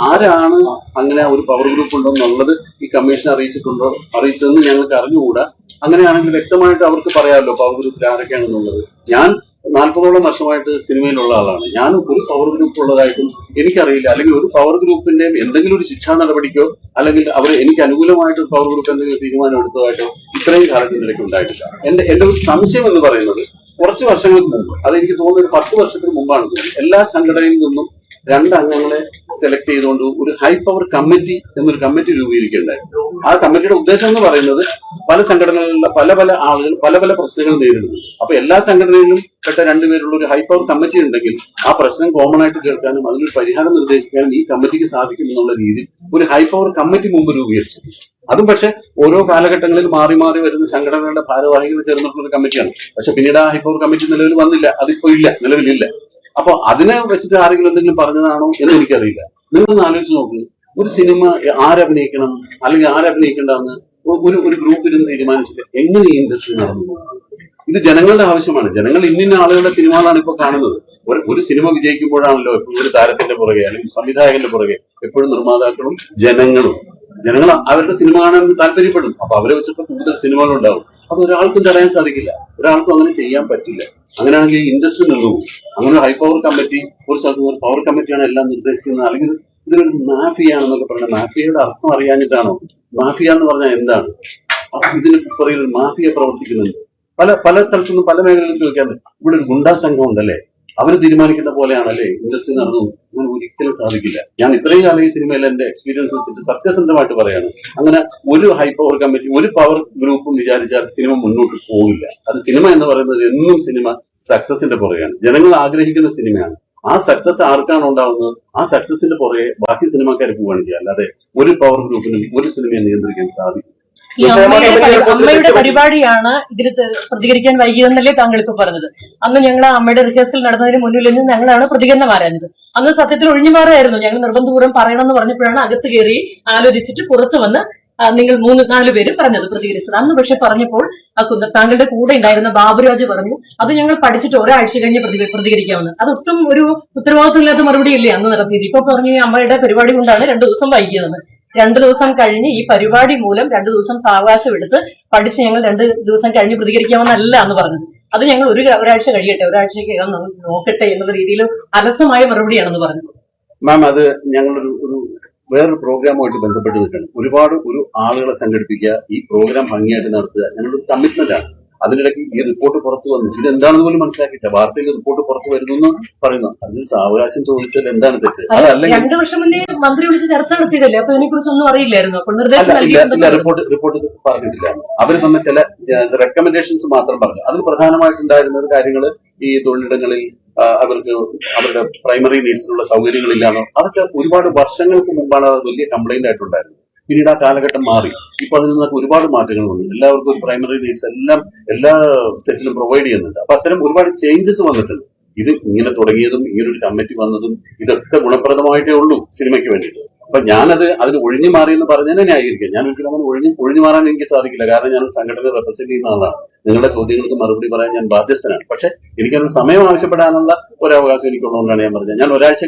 ആരാണ് അങ്ങനെ ഒരു പവർ ഗ്രൂപ്പ് ഉണ്ടോ എന്നുള്ളത് ഈ കമ്മീഷൻ അറിയിച്ചിട്ടുണ്ടോ? അറിയിച്ചതെന്ന് ഞങ്ങൾക്ക് അറിഞ്ഞുകൂടാ. അങ്ങനെയാണെങ്കിൽ വ്യക്തമായിട്ട് അവർക്ക് പറയാമല്ലോ പവർ ഗ്രൂപ്പിൽ ആരൊക്കെയാണെന്നുള്ളത്. ഞാൻ നാൽപ്പതോളം വർഷമായിട്ട് സിനിമയിലുള്ള ആളാണ്. ഞാൻ ഒരു പവർ ഗ്രൂപ്പ് ഉള്ളതായിട്ടും എനിക്കറിയില്ല. അല്ലെങ്കിൽ ഒരു പവർ ഗ്രൂപ്പിന്റെ എന്തെങ്കിലും ഒരു ശിക്ഷാ നടപടിക്കോ അല്ലെങ്കിൽ അവർ എനിക്ക് അനുകൂലമായിട്ട് പവർ ഗ്രൂപ്പ് എന്തെങ്കിലും തീരുമാനം എടുത്തതായിട്ടോ ഇത്രയും കാലത്തിനിടയ്ക്ക് ഉണ്ടായിട്ടില്ല. എന്റെ എന്റെ ഒരു സംശയം എന്ന് പറയുന്നത് കുറച്ച് വർഷങ്ങൾക്ക് മുമ്പ് അത് എനിക്ക് തോന്നുന്നു ഒരു പത്ത് വർഷത്തിന് മുമ്പാണ് തോന്നുന്നത്. എല്ലാ സംഘടനയിൽ നിന്നും രണ്ട് അംഗങ്ങളെ സെലക്ട് ചെയ്തുകൊണ്ട് ഒരു ഹൈ പവർ കമ്മിറ്റി എന്നൊരു കമ്മിറ്റി രൂപീകരിക്കേണ്ടായിരുന്നു ആ കമ്മിറ്റിയുടെ ഉദ്ദേശം എന്ന് പറയുന്നത് പല സംഘടനകളിലുള്ള പല പല ആളുകൾ പല പല പ്രശ്നങ്ങൾ നേരിടുന്നു. അപ്പൊ എല്ലാ സംഘടനയിലും പെട്ട രണ്ടുപേരുള്ള ഒരു ഹൈ പവർ കമ്മിറ്റി ഉണ്ടെങ്കിൽ ആ പ്രശ്നം കോമൺ ആയിട്ട് കേൾക്കാനും അതിനൊരു പരിഹാരം നിർദ്ദേശിക്കാനും ഈ കമ്മിറ്റിക്ക് സാധിക്കും എന്നുള്ള രീതിയിൽ ഒരു ഹൈ പവർ കമ്മിറ്റി മുമ്പ് രൂപീകരിച്ചു അതും പക്ഷെ ഓരോ കാലഘട്ടങ്ങളിൽ മാറി മാറി വരുന്ന സംഘടനകളുടെ ഭാരവാഹികൾ ചേർന്നിട്ടുള്ള ഒരു കമ്മിറ്റിയാണ് പക്ഷെ പിന്നീട് ആ ഹൈ പവർ കമ്മിറ്റി നിലവിൽ വന്നില്ല. അതിപ്പോ ഇല്ല. നിലവിലില്ല. അപ്പൊ അതിനെ വെച്ചിട്ട് ആരെങ്കിലും എന്തെങ്കിലും പറഞ്ഞതാണോ എന്ന് എനിക്കറിയില്ല. നിങ്ങളൊന്ന് ആലോചിച്ച് നോക്ക്. ഒരു സിനിമ ആരഭിനയിക്കണം അല്ലെങ്കിൽ ആരഭിനയിക്കേണ്ടെന്ന് ഒരു ഒരു ഗ്രൂപ്പിൽ നിന്ന് തീരുമാനിച്ചിട്ട് എങ്ങനെ ഈ ഇൻഡസ്ട്രി നടന്നു ഇത് ജനങ്ങളുടെ ആവശ്യമാണ്. ജനങ്ങൾ ഇന്നിന്ന ആളുകളുടെ സിനിമകളാണ് ഇപ്പൊ കാണുന്നത്. ഒരു ഒരു സിനിമ വിജയിക്കുമ്പോഴാണല്ലോ എപ്പോഴും ഒരു താരത്തിന്റെ പുറകെ അല്ലെങ്കിൽ സംവിധായകന്റെ പുറകെ എപ്പോഴും നിർമ്മാതാക്കളും ജനങ്ങളും. ജനങ്ങൾ അവരുടെ സിനിമ കാണാൻ താല്പര്യപ്പെടും. അപ്പൊ അവരെ വെച്ചിട്ട് കൂടുതൽ സിനിമകൾ ഉണ്ടാവും അത് ഒരാൾക്കും തടയാൻ സാധിക്കില്ല. ഒരാൾക്കും അങ്ങനെ ചെയ്യാൻ പറ്റില്ല. അങ്ങനെയാണെങ്കിൽ ഇൻഡസ്ട്രി നിന്നുപോകും അങ്ങനെ ഹൈ പവർ കമ്മിറ്റി ഒരു സ്ഥലത്ത് പവർ കമ്മിറ്റിയാണ് എല്ലാം നിർദ്ദേശിക്കുന്നത്. അല്ലെങ്കിൽ ഇതൊരു മാഫിയാണെന്നൊക്കെ പറഞ്ഞ മാഫിയയുടെ അർത്ഥം അറിയാനിട്ടാണോ മാഫിയ എന്ന് പറഞ്ഞാൽ എന്താണ്? അപ്പൊ ഇതിന് പുറകിൽ മാഫിയ പ്രവർത്തിക്കുന്നുണ്ട്. പല പല സ്ഥലത്തുനിന്നും പല മേഖലകളിൽ ചോദിക്കാൻ ഇവിടെ ഒരു ഗുണ്ടാ സംഘം ഉണ്ടല്ലേ? അവർ തീരുമാനിക്കുന്ന പോലെയാണല്ലേ ഇൻഡസ്ട്രി നടന്നു? അങ്ങനെ ഒരിക്കലും സാധിക്കില്ല. ഞാൻ ഇത്രയും കാലം ഈ സിനിമയിൽ എന്റെ എക്സ്പീരിയൻസ് വെച്ചിട്ട് സത്യസന്ധമായിട്ട് പറയാണ്. അങ്ങനെ ഒരു ഹൈ പവർ കമ്മിറ്റി ഒരു പവർ ഗ്രൂപ്പും വിചാരിച്ചാൽ സിനിമ മുന്നോട്ട് പോകില്ല അത് സിനിമ എന്ന് പറയുന്നത് എന്നും സിനിമ സക്സസിന്റെ പുറകെയാണ്. ജനങ്ങൾ ആഗ്രഹിക്കുന്ന സിനിമയാണ്. ആ സക്സസ് ആർക്കാണ് ഉണ്ടാവുന്നത്? ആ സക്സസിന്റെ പുറകെ ബാക്കി സിനിമാക്കാർ പോവുകയാണ് ചെയ്യുക. അല്ലാതെ ഒരു പവർ ഗ്രൂപ്പിനും ഒരു സിനിമയെ നിയന്ത്രിക്കാൻ സാധിക്കും ഈ അമ്മയുടെ അമ്മയുടെ പരിപാടിയാണ് ഇതിന് പ്രതികരിക്കാൻ വൈകിയതെന്നല്ലേ താങ്കൾ ഇപ്പൊ പറഞ്ഞത്. അന്ന് ഞങ്ങൾ അമ്മയുടെ റിഹേഴ്സൽ നടന്നതിന് മുന്നിൽ നിന്ന് ഞങ്ങളാണ് പ്രതികരണം ആരാഞ്ഞത്. അന്ന് സത്യത്തിൽ ഒഴിഞ്ഞു മാറായിരുന്നു ഞങ്ങൾ നിർബന്ധപൂർവം പറയണമെന്ന് പറഞ്ഞപ്പോഴാണ് അകത്ത് കയറി ആലോചിച്ചിട്ട് പുറത്തു വന്ന് നിങ്ങൾ മൂന്ന് നാല് പേര് പറഞ്ഞത് പ്രതികരിച്ചത്. അന്ന് പക്ഷെ പറഞ്ഞപ്പോൾ താങ്കളുടെ കൂടെ ഉണ്ടായിരുന്ന ബാബുരാജ് പറഞ്ഞു അത് ഞങ്ങൾ പഠിച്ചിട്ട് ഒരാഴ്ച കഴിഞ്ഞ് പ്രതി അത് ഒട്ടും ഒരു ഉത്തരവാദിത്തമില്ലാത്ത മറുപടിയല്ലേ അന്ന് നടത്തിയത്? ഇപ്പൊ പറഞ്ഞു ഈ അമ്മയുടെ പരിപാടി കൊണ്ടാണ് രണ്ടു ദിവസം വൈകിയതെന്ന്. രണ്ടു ദിവസം കഴിഞ്ഞ് ഈ പരിപാടി മൂലം രണ്ടു ദിവസം സാവകാശം എടുത്ത് പഠിച്ച് ഞങ്ങൾ രണ്ട് ദിവസം കഴിഞ്ഞ് പ്രതികരിക്കാമെന്നല്ല എന്ന് പറഞ്ഞത്. അത് ഞങ്ങൾ ഒരു ഒരാഴ്ച കഴിയട്ടെ ഒരാഴ്ചക്കകം നോക്കട്ടെ എന്നുള്ള രീതിയിൽ അലസമായ മറുപടിയാണെന്ന് പറഞ്ഞു മാം അത് ഞങ്ങളൊരു ഒരു വേറൊരു പ്രോഗ്രാമുമായിട്ട് ബന്ധപ്പെട്ട് നിൽക്കണം. ഒരുപാട് ഒരു ആളുകളെ സംഘടിപ്പിക്കുക ഈ പ്രോഗ്രാം ഭംഗിയായിട്ട് നടത്തുക ഞങ്ങളൊരു കമ്മിറ്റ്മെന്റ് ആണ്. അതിനിടയ്ക്ക് ഈ റിപ്പോർട്ട് പുറത്തു വന്നു. ഇത് എന്താണെന്ന് പോലും മനസ്സിലാക്കിയില്ല വാർത്തയിൽ റിപ്പോർട്ട് പുറത്തു വരുന്നു എന്ന് പറയുന്നു. അതിന് സാവകാശം ചോദിച്ചാൽ എന്താണ് തെറ്റ്? അത് അതല്ലെങ്കിൽ രണ്ടു വർഷം മുന്നേ മന്ത്രി വിളിച്ച് ചർച്ച നടത്തിയതല്ലേ? അപ്പൊ ഇതിനെ കുറിച്ച് ഒന്നും അറിയില്ലായിരുന്നു. അപ്പോൾ നിർദ്ദേശം റിപ്പോർട്ട് റിപ്പോർട്ട് പറഞ്ഞിട്ടില്ല. അവർ തന്ന ചില റെക്കമെൻഡേഷൻസ് മാത്രം പറഞ്ഞു. അതിൽ പ്രധാനമായിട്ടുണ്ടായിരുന്നത് കാര്യങ്ങൾ ഈ തൊഴിലിടങ്ങളിൽ അവർക്ക് അവരുടെ പ്രൈമറി നീഡ്സിനുള്ള സൗകര്യങ്ങളില്ലാന്നോ അതൊക്കെ ഒരുപാട് വർഷങ്ങൾക്ക് മുമ്പാണ് അത് വലിയ കംപ്ലൈന്റ് ആയിട്ടുണ്ടായിരുന്നത്. പിന്നീട് ആ കാലഘട്ടം മാറി. ഇപ്പൊ അതിൽ നിന്നൊക്കെ ഒരുപാട് മാറ്റങ്ങൾ വന്നു എല്ലാവർക്കും ഒരു പ്രൈമറി നീഡ്സ് എല്ലാം എല്ലാ സെറ്റിലും പ്രൊവൈഡ് ചെയ്യുന്നുണ്ട്. അപ്പൊ അത്തരം ഒരുപാട് ചേഞ്ചസ് വന്നിട്ടുണ്ട്. ഇത് ഇങ്ങനെ തുടങ്ങിയതും ഇങ്ങനെ ഒരു കമ്മിറ്റി വന്നതും ഇതൊക്കെ ഗുണപ്രദമായിട്ടേ ഉള്ളൂ സിനിമയ്ക്ക് വേണ്ടിയിട്ട്. അപ്പൊ ഞാനത് അതിന് ഒഴിഞ്ഞു മാറി എന്ന് പറഞ്ഞതിനെ ന്യായീകരിക്കാം ഞാൻ ഒരിക്കലും അങ്ങനെ ഒഴിഞ്ഞു ഒഴിഞ്ഞു മാറാൻ എനിക്ക് സാധിക്കില്ല. കാരണം ഞാൻ സംഘടന റെപ്രസെന്റ് ചെയ്യുന്ന ആളാണ്. നിങ്ങളുടെ ചോദ്യങ്ങൾക്ക് മറുപടി പറയാൻ ഞാൻ ബാധ്യസ്ഥനാണ്. പക്ഷെ എനിക്കതിന് സമയം ആവശ്യപ്പെടാനുള്ള ഒരു അവകാശം എനിക്കുള്ളതുകൊണ്ടാണ് ഞാൻ പറഞ്ഞത്. ഞാൻ ഒരാഴ്ച